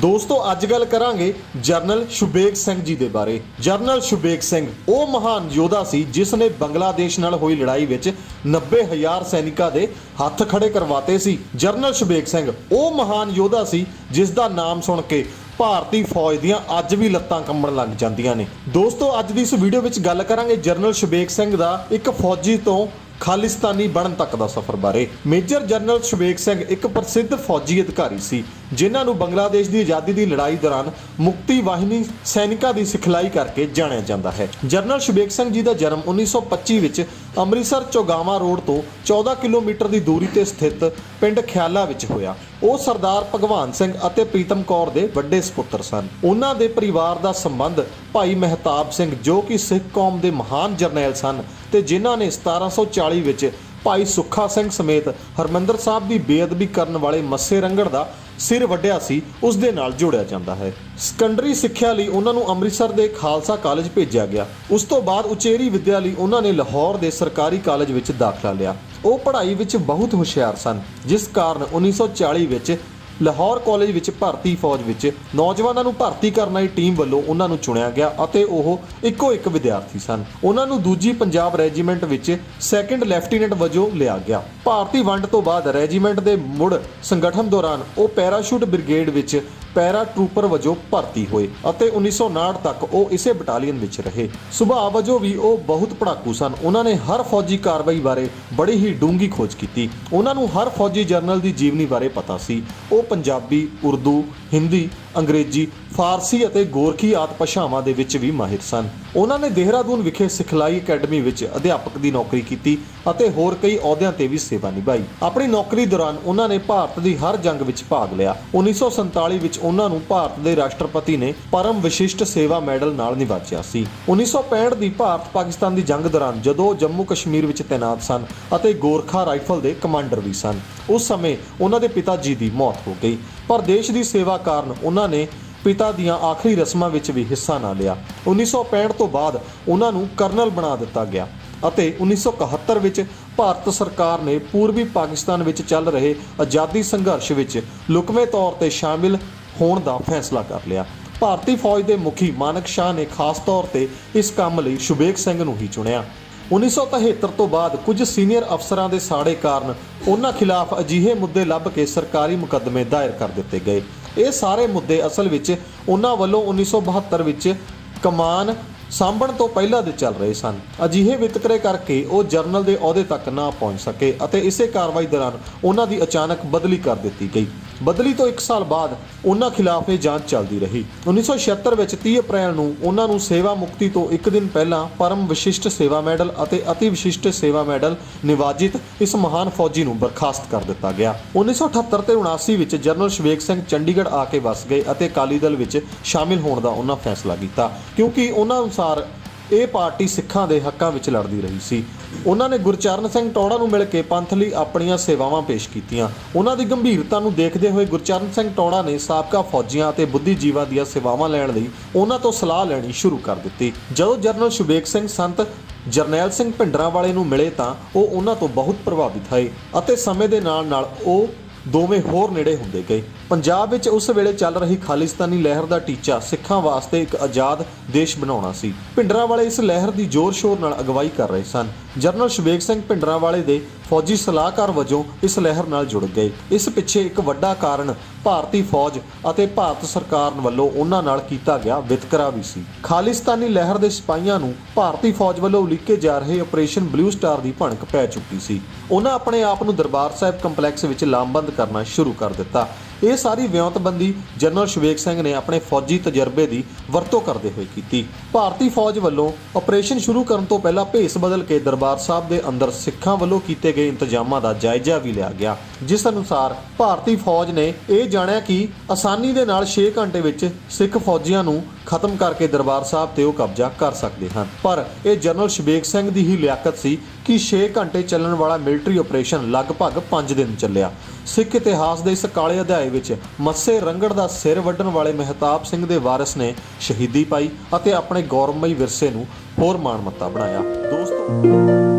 ਦੋਸਤੋ, ਅੱਜ ਗੱਲ ਕਰਾਂਗੇ ਜਰਨਲ ਸ਼ੁਬੇਗ ਸਿੰਘ ਜੀ ਦੇ ਬਾਰੇ। ਜਰਨਲ ਸ਼ੁਬੇਗ ਸਿੰਘ, ਉਹ ਮਹਾਨ ਯੋਧਾ ਸੀ ਜਿਸ ਨੇ ਬੰਗਲਾਦੇਸ਼ ਨਾਲ ਹੋਈ ਲੜਾਈ ਵਿੱਚ 90000 ਸੈਨਿਕਾਂ ਦੇ ਹੱਥ ਖੜੇ ਕਰਵਾਤੇ ਸੀ। ਜਰਨਲ ਸ਼ੁਬੇਗ ਸਿੰਘ, ਉਹ ਮਹਾਨ ਯੋਧਾ ਸੀ ਜਿਸ ਦਾ ਨਾਮ ਸੁਣ ਕੇ ਭਾਰਤੀ ਫੌਜ ਦੀਆਂ ਅੱਜ ਵੀ ਲੱਤਾਂ ਕੰਬਣ ਲੱਗ ਜਾਂਦੀਆਂ ਨੇ। ਦੋਸਤੋ, ਅੱਜ ਦੀ ਇਸ ਵੀਡੀਓ ਵਿੱਚ ਗੱਲ ਕਰਾਂਗੇ ਜਰਨਲ ਸ਼ੁਬੇਗ ਸਿੰਘ ਦਾ ਇੱਕ ਫੌਜੀ ਤੋਂ ਖਾਲਿਸਤਾਨੀ ਬਣਨ ਤੱਕ ਦਾ ਸਫ਼ਰ ਬਾਰੇ। ਮੇਜਰ ਜਨਰਲ ਸ਼ਵੇਕ ਸਿੰਘ ਇੱਕ ਪ੍ਰਸਿੱਧ ਫੌਜੀ ਅਧਿਕਾਰੀ ਸੀ। ਜਿਨ੍ਹਾਂ ਨੂੰ ਬੰਗਲਾਦੇਸ਼ ਦੀ ਆਜ਼ਾਦੀ ਦੀ ਲੜਾਈ ਦੌਰਾਨ ਮੁਕਤੀ ਵਾਹਿਨੀ ਸੈਨਿਕਾਂ ਦੀ ਸਿਖਲਾਈ ਕਰਕੇ ਜਾਣਿਆ ਜਾਂਦਾ ਹੈ। ਜਨਰਲ ਸ਼ਵੇਕ ਸਿੰਘ ਜੀ ਦਾ ਜਨਮ 1925 ਵਿੱਚ ਅੰਮ੍ਰਿਤਸਰ ਚੋਗਾਵਾ ਰੋਡ ਤੋਂ 14 ਕਿਲੋਮੀਟਰ ਦੀ ਦੂਰੀ ਤੇ ਸਥਿਤ ਪਿੰਡ ਖਿਆਲਾ ਵਿੱਚ ਹੋਇਆ। ਉਹ ਸਰਦਾਰ ਭਗਵਾਨ ਸਿੰਘ ਅਤੇ ਪ੍ਰੀਤਮ ਕੌਰ ਦੇ ਵੱਡੇ ਸੁਪੁੱਤਰ ਸਨ। ਉਹਨਾਂ ਦੇ ਪਰਿਵਾਰ ਦਾ ਸੰਬੰਧ ਭਾਈ ਮਹਿਤਾਬ ਸਿੰਘ ਜੋ ਕਿ ਸਿੱਖ ਕੌਮ ਦੇ ਮਹਾਨ ਜਰਨੈਲ ਸਨ ਤੇ ਜਿਨ੍ਹਾਂ ਨੇ 1740 ਵਿੱਚ ਭਾਈ ਸੁੱਖਾ ਸਿੰਘ ਸਮੇਤ ਹਰਮੰਦਰ ਸਾਹਿਬ ਦੀ ਬੇਅਦਬੀ ਕਰਨ ਵਾਲੇ ਮੱਸੇ ਰੰਗੜ ਦਾ ਸਿਰ ਵੱਢਿਆ ਸੀ ਉਸ ਦੇ ਨਾਲ ਜੋੜਿਆ ਜਾਂਦਾ ਹੈ। ਸੈਕੰਡਰੀ ਸਿੱਖਿਆ ਲਈ ਉਹਨਾਂ ਨੂੰ ਅੰਮ੍ਰਿਤਸਰ ਦੇ ਖਾਲਸਾ ਕਾਲਜ ਭੇਜਿਆ ਗਿਆ। ਉਸ ਤੋਂ ਬਾਅਦ ਉਚੇਰੀ ਵਿੱਦਿਆ ਲਈ ਉਹਨਾਂ ਨੇ ਲਾਹੌਰ ਦੇ ਸਰਕਾਰੀ ਕਾਲਜ ਵਿੱਚ ਦਾਖਲਾ ਲਿਆ। ਉਹ ਪੜ੍ਹਾਈ ਵਿੱਚ ਬਹੁਤ ਹੁਸ਼ਿਆਰ ਸਨ, ਜਿਸ ਕਾਰਨ 1940 ਵਿੱਚ ਲਾਹੌਰ ਕਾਲਜ ਵਿੱਚ ਭਰਤੀ ਫੌਜ ਵਿੱਚ ਨੌਜਵਾਨਾਂ ਨੂੰ ਭਰਤੀ ਕਰਨ ਵਾਲੀ ਟੀਮ ਵੱਲੋਂ ਉਹਨਾਂ ਨੂੰ ਚੁਣਿਆ ਗਿਆ ਅਤੇ ਉਹ ਇੱਕੋ ਇੱਕ ਵਿਦਿਆਰਥੀ ਸਨ। ਉਹਨਾਂ ਨੂੰ ਦੂਜੀ ਪੰਜਾਬ ਰੈਜੀਮੈਂਟ ਵਿੱਚ ਸੈਕੰਡ ਲੈਫਟੀਨੈਂਟ ਵਜੋਂ ਲਿਆ ਗਿਆ। ਭਾਰਤੀ ਵੰਡ ਤੋਂ ਬਾਅਦ ਰੈਜੀਮੈਂਟ ਦੇ ਮੁੜ ਸੰਗਠਨ ਦੌਰਾਨ ਉਹ ਪੈਰਾਸ਼ੂਟ ਬ੍ਰਿਗੇਡ ਵਿੱਚ ਪੈਰਾ ਟਰੂਪਰ ਵਜੋਂ ਭਰਤੀ ਹੋਏ ਅਤੇ 1959 ਤੱਕ ਉਹ ਇਸੇ ਬਟਾਲੀਅਨ ਵਿੱਚ ਰਹੇ। ਸੁਭਾਅ ਵਜੋਂ ਵੀ ਉਹ ਬਹੁਤ ਪੜਾਕੂ ਸਨ। ਉਹਨਾਂ ਨੇ ਹਰ ਫੌਜੀ ਕਾਰਵਾਈ ਬਾਰੇ ਬੜੀ ਹੀ ਡੂੰਗੀ ਖੋਜ ਕੀਤੀ। ਉਹਨਾਂ ਨੂੰ ਹਰ ਫੌਜੀ ਜਰਨਲ ਦੀ ਜੀਵਨੀ ਬਾਰੇ ਪਤਾ ਸੀ। ਉਹ ਪੰਜਾਬੀ, ਉਰਦੂ, ਹਿੰਦੀ ਅੰਗਰੇਜ਼ੀ, ਫਾਰਸੀ ਅਤੇ ਗੋਰਖੀ ਆਦਿ ਭਾਸ਼ਾਵਾਂ ਦੇ ਵਿੱਚ ਵੀ ਮਾਹਿਰ ਸਨ। ਉਹਨਾਂ ਨੇ ਦੇਹਰਾਦੂਨ ਵਿਖੇ ਸਿਖਲਾਈ ਅਕੈਡਮੀ ਵਿੱਚ ਅਧਿਆਪਕ ਦੀ ਨੌਕਰੀ ਕੀਤੀ ਅਤੇ ਹੋਰ ਕਈ ਅਹੁਦਿਆਂ ਤੇ ਵੀ ਸੇਵਾ ਨਿਭਾਈ। ਆਪਣੀ ਨੌਕਰੀ ਦੌਰਾਨ ਉਹਨਾਂ ਨੇ ਭਾਰਤ ਦੀ ਹਰ ਜੰਗ ਵਿੱਚ ਭਾਗ ਲਿਆ। 1947 ਵਿੱਚ ਉਹਨਾਂ ਨੂੰ ਭਾਰਤ ਦੇ ਰਾਸ਼ਟਰਪਤੀ ਨੇ ਪਰਮ ਵਿਸ਼ਿਸ਼ਟ ਸੇਵਾ ਮੈਡਲ ਨਾਲ ਨਿਵਾਜਿਆ ਸੀ। 1965 ਦੀ ਭਾਰਤ ਪਾਕਿਸਤਾਨ ਦੀ ਜੰਗ ਦੌਰਾਨ ਜਦੋਂ ਜੰਮੂ ਕਸ਼ਮੀਰ ਵਿੱਚ ਤੈਨਾਤ ਸਨ ਅਤੇ ਗੋਰਖਾ ਰਾਈਫਲ ਦੇ ਕਮਾਂਡਰ ਵੀ ਸਨ, ਉਸ ਸਮੇਂ ਉਹਨਾਂ ਦੇ ਪਿਤਾ ਜੀ ਦੀ ਮੌਤ ਹੋ ਗਈ। ਪਰ ਦੇਸ਼ ਦੀ ਸੇਵਾ ਕਾਰਨ ਉਹਨਾਂ ਨੇ ਪਿਤਾ ਦੀਆਂ ਆਖਰੀ ਰਸਮਾਂ ਵਿੱਚ ਵੀ ਹਿੱਸਾ ਨਾ ਲਿਆ। 1965 ਤੋਂ ਬਾਅਦ ਉਹਨਾਂ ਨੂੰ ਕਰਨਲ ਬਣਾ ਦਿੱਤਾ ਗਿਆ ਅਤੇ 1971 ਵਿੱਚ ਭਾਰਤ ਸਰਕਾਰ ਨੇ ਪੂਰਬੀ ਪਾਕਿਸਤਾਨ ਵਿੱਚ ਚੱਲ ਰਹੇ ਆਜ਼ਾਦੀ ਸੰਘਰਸ਼ ਵਿੱਚ ਲੁਕਵੇਂ ਤੌਰ ਤੇ ਸ਼ਾਮਿਲ ਹੋਣ ਦਾ ਫੈਸਲਾ ਕਰ ਲਿਆ। ਭਾਰਤੀ ਫੌਜ ਦੇ ਮੁਖੀ ਮਾਨਕ ਸ਼ਾਹ ਨੇ ਖਾਸ ਤੌਰ ਤੇ ਇਸ ਕੰਮ ਲਈ ਸੁਬੇਕ ਸਿੰਘ ਨੂੰ ਹੀ ਚੁਣਿਆ। 1973 ਤੋਂ ਬਾਅਦ ਕੁਝ ਸੀਨੀਅਰ ਅਫਸਰਾਂ ਦੇ ਸਾੜੇ ਕਾਰਨ ਉਹਨਾਂ ਖਿਲਾਫ ਅਜਿਹੇ ਮੁੱਦੇ ਲੱਭ ਕੇ ਸਰਕਾਰੀ ਮੁਕੱਦਮੇ ਦਾਇਰ ਕਰ ਦਿੱਤੇ ਗਏ। ਇਹ ਸਾਰੇ ਮੁੱਦੇ ਅਸਲ ਵਿੱਚ ਉਹਨਾਂ ਵੱਲੋਂ 1972 ਵਿੱਚ ਕਮਾਨ ਸਾਂਭਣ ਤੋਂ ਪਹਿਲਾਂ ਦੇ ਚੱਲ ਰਹੇ ਸਨ। ਅਜਿਹੇ ਵਿਤਕਰੇ ਕਰਕੇ ਉਹ ਜਰਨਲ ਦੇ ਅਹੁਦੇ ਤੱਕ ਨਾ ਪਹੁੰਚ ਸਕੇ ਅਤੇ ਇਸੇ ਕਾਰਵਾਈ ਦੌਰਾਨ ਉਹਨਾਂ ਦੀ ਅਚਾਨਕ ਬਦਲੀ ਕਰ ਦਿੱਤੀ ਗਈ। ਬਦਲੀ ਤੋਂ 1 ਸਾਲ ਬਾਅਦ ਉਹਨਾਂ ਖਿਲਾਫ ਇਹ ਜਾਂਚ ਚੱਲਦੀ ਰਹੀ। 1976 ਵਿੱਚ 30 ਅਪ੍ਰੈਲ ਨੂੰ ਉਹਨਾਂ ਨੂੰ ਸੇਵਾ ਮੁਕਤੀ ਤੋਂ ਇੱਕ ਦਿਨ ਪਹਿਲਾਂ ਪਰਮ ਵਿਸ਼ਿਸ਼ਟ ਸੇਵਾ ਮੈਡਲ ਅਤੇ ਅਤੀ ਵਿਸ਼ਿਸ਼ਟ ਸੇਵਾ ਮੈਡਲ ਨਿਵਾਜਿਤ ਇਸ ਮਹਾਨ ਫੌਜੀ ਨੂੰ ਬਰਖਾਸਤ ਕਰ ਦਿੱਤਾ ਗਿਆ। 1978 ਤੇ 79 ਵਿੱਚ ਜਨਰਲ ਸ਼ਵੇਕ ਸਿੰਘ ਚੰਡੀਗੜ੍ਹ ਆ ਕੇ ਵਸ ਗਏ ਅਤੇ ਅਕਾਲੀ ਦਲ ਵਿੱਚ ਸ਼ਾਮਿਲ ਹੋਣ ਦਾ ਉਹਨਾਂ ਫੈਸਲਾ ਕੀਤਾ, ਕਿਉਂਕਿ ਉਹਨਾਂ ਅਨੁਸਾਰ ਇਹ ਪਾਰਟੀ ਸਿੱਖਾਂ ਦੇ ਹੱਕਾਂ ਵਿੱਚ ਲੜਦੀ ਰਹੀ ਸੀ। ਉਹਨਾਂ ਨੇ ਗੁਰਚਰਨ ਸਿੰਘ ਟੌੜਾ ਨੂੰ ਮਿਲ ਕੇ ਪੰਥ ਲਈ ਆਪਣੀਆਂ ਸੇਵਾਵਾਂ ਪੇਸ਼ ਕੀਤੀਆਂ। ਉਹਨਾਂ ਦੀ ਗੰਭੀਰਤਾ ਨੂੰ ਦੇਖਦੇ ਹੋਏ ਗੁਰਚਰਨ ਸਿੰਘ ਟੌੜਾ ਨੇ ਸਾਬਕਾ ਫੌਜੀਆਂ ਅਤੇ ਬੁੱਧੀਜੀਵਾਂ ਦੀਆਂ ਸੇਵਾਵਾਂ ਲੈਣ ਲਈ ਉਹਨਾਂ ਤੋਂ ਸਲਾਹ ਲੈਣੀ ਸ਼ੁਰੂ ਕਰ ਦਿੱਤੀ। ਜਦੋਂ ਜਨਰਲ ਸ਼ੁਬੇਕ ਸਿੰਘ ਸੰਤ ਜਰਨੈਲ ਸਿੰਘ ਭਿੰਡਰਾਂ ਵਾਲੇ ਨੂੰ ਮਿਲੇ ਤਾਂ ਉਹ ਉਹਨਾਂ ਤੋਂ ਬਹੁਤ ਪ੍ਰਭਾਵਿਤ ਹੋਏ ਅਤੇ ਸਮੇਂ ਦੇ ਨਾਲ ਨਾਲ ਉਹ ਦੋਵੇਂ ਹੋਰ ਨੇੜੇ ਹੁੰਦੇ ਗਏ। ਪੰਜਾਬ ਵਿੱਚ ਉਸ ਵੇਲੇ ਚੱਲ ਰਹੀ ਖਾਲਿਸਤਾਨੀ ਲਹਿਰ ਦਾ ਟੀਚਾ ਸਿੱਖਾਂ ਵਾਸਤੇ ਇੱਕ ਆਜ਼ਾਦ ਦੇਸ਼ ਬਣਾਉਣਾ ਸੀ। ਭਿੰਡਰਾਂ ਵਾਲੇ ਇਸ ਲਹਿਰ ਦੀ ਜ਼ੋਰ-ਸ਼ੋਰ ਨਾਲ ਅਗਵਾਈ ਕਰ ਰਹੇ ਸਨ। ਜਨਰਲ ਸ਼ਵੇਕ ਸਿੰਘ ਭਿੰਡਰਾਂ ਵਾਲੇ ਦੇ ਫੌਜੀ ਸਲਾਹਕਾਰ ਵਜੋਂ ਇਸ ਲਹਿਰ ਨਾਲ ਜੁੜ ਗਏ। ਇਸ ਪਿੱਛੇ ਇੱਕ ਵੱਡਾ ਕਾਰਨ ਭਾਰਤੀ ਫੌਜ ਅਤੇ ਭਾਰਤ ਸਰਕਾਰ ਵੱਲੋਂ ਉਹਨਾਂ ਨਾਲ ਕੀਤਾ ਗਿਆ ਵਿਤਕਰਾ ਵੀ ਸੀ। ਖਾਲਿਸਤਾਨੀ ਲਹਿਰ ਦੇ ਸਿਪਾਹੀਆਂ ਨੂੰ ਭਾਰਤੀ ਫੌਜ ਵੱਲੋਂ ਉਲੀਕੇ ਜਾ ਰਹੇ ਆਪਰੇਸ਼ਨ ਬਲੂ ਸਟਾਰ ਦੀ ਭਣਕ ਪੈ ਚੁੱਕੀ ਸੀ। ਉਹਨਾਂ ਆਪਣੇ ਆਪ ਨੂੰ ਦਰਬਾਰ ਸਾਹਿਬ ਕੰਪਲੈਕਸ ਵਿੱਚ ਲਾਮਬੰਦ ਕਰਨਾ ਸ਼ੁਰੂ ਕਰ ਦਿੱਤਾ। ਇਹ ਸਾਰੀ ਵਿਉਂਤਬੰਦੀ ਜਨਰਲ ਸ਼ਵੇਕ ਸਿੰਘ ਨੇ ਆਪਣੇ ਫੌਜੀ ਤਜਰਬੇ ਦੀ ਵਰਤੋਂ ਕਰਦੇ ਹੋਏ ਕੀਤੀ। ਭਾਰਤੀ ਫੌਜ ਵੱਲੋਂ ਆਪਰੇਸ਼ਨ ਸ਼ੁਰੂ ਕਰਨ ਤੋਂ ਪਹਿਲਾਂ ਭੇਸ ਬਦਲ ਕੇ ਦਰਬਾਰ ਸਾਹਿਬ ਦੇ ਅੰਦਰ ਸਿੱਖਾਂ ਵੱਲੋਂ ਕੀਤੇ ਗਏ ਇੰਤਜ਼ਾਮਾਂ ਦਾ ਜਾਇਜ਼ਾ ਵੀ ਲਿਆ ਗਿਆ। ਜਿਸ ਅਨੁਸਾਰ ਭਾਰਤੀ ਫੌਜ ਨੇ ਇਹ ਜਾਣਿਆ ਕਿ ਆਸਾਨੀ ਦੇ ਨਾਲ 6 ਘੰਟੇ ਵਿੱਚ ਸਿੱਖ ਫੌਜੀਆਂ ਨੂੰ ਖਤਮ ਕਰਕੇ ਦਰਬਾਰ ਸਾਹਿਬ ਤੇ ਉਹ ਕਬਜ਼ਾ ਕਰ ਸਕਦੇ ਹਨ। ਪਰ ਇਹ ਜਨਰਲ ਸ਼ਬੇਕ ਸਿੰਘ ਦੀ ਹੀ ਲਿਆਕਤ ਸੀ ਕਿ 6 ਘੰਟੇ ਚੱਲਣ ਵਾਲਾ ਮਿਲਟਰੀ ਆਪਰੇਸ਼ਨ ਲਗਭਗ 5 ਦਿਨ ਚੱਲਿਆ। ਸਿੱਖ ਇਤਿਹਾਸ ਦੇ ਇਸ ਕਾਲੇ ਅਧਿਆਏ ਵਿੱਚ ਮੱਸੇ ਰੰਗੜ ਦਾ ਸਿਰ ਵੱਢਣ ਵਾਲੇ ਮਹਿਤਾਬ ਸਿੰਘ ਦੇ ਵਾਰਿਸ ਨੇ ਸ਼ਹੀਦੀ ਪਾਈ ਅਤੇ ਆਪਣੇ ਗੌਰਵਮਈ ਵਿਰਸੇ ਨੂੰ ਹੋਰ ਮਾਣਮੱਤਾ ਬਣਾਇਆ। ਦੋਸਤੋ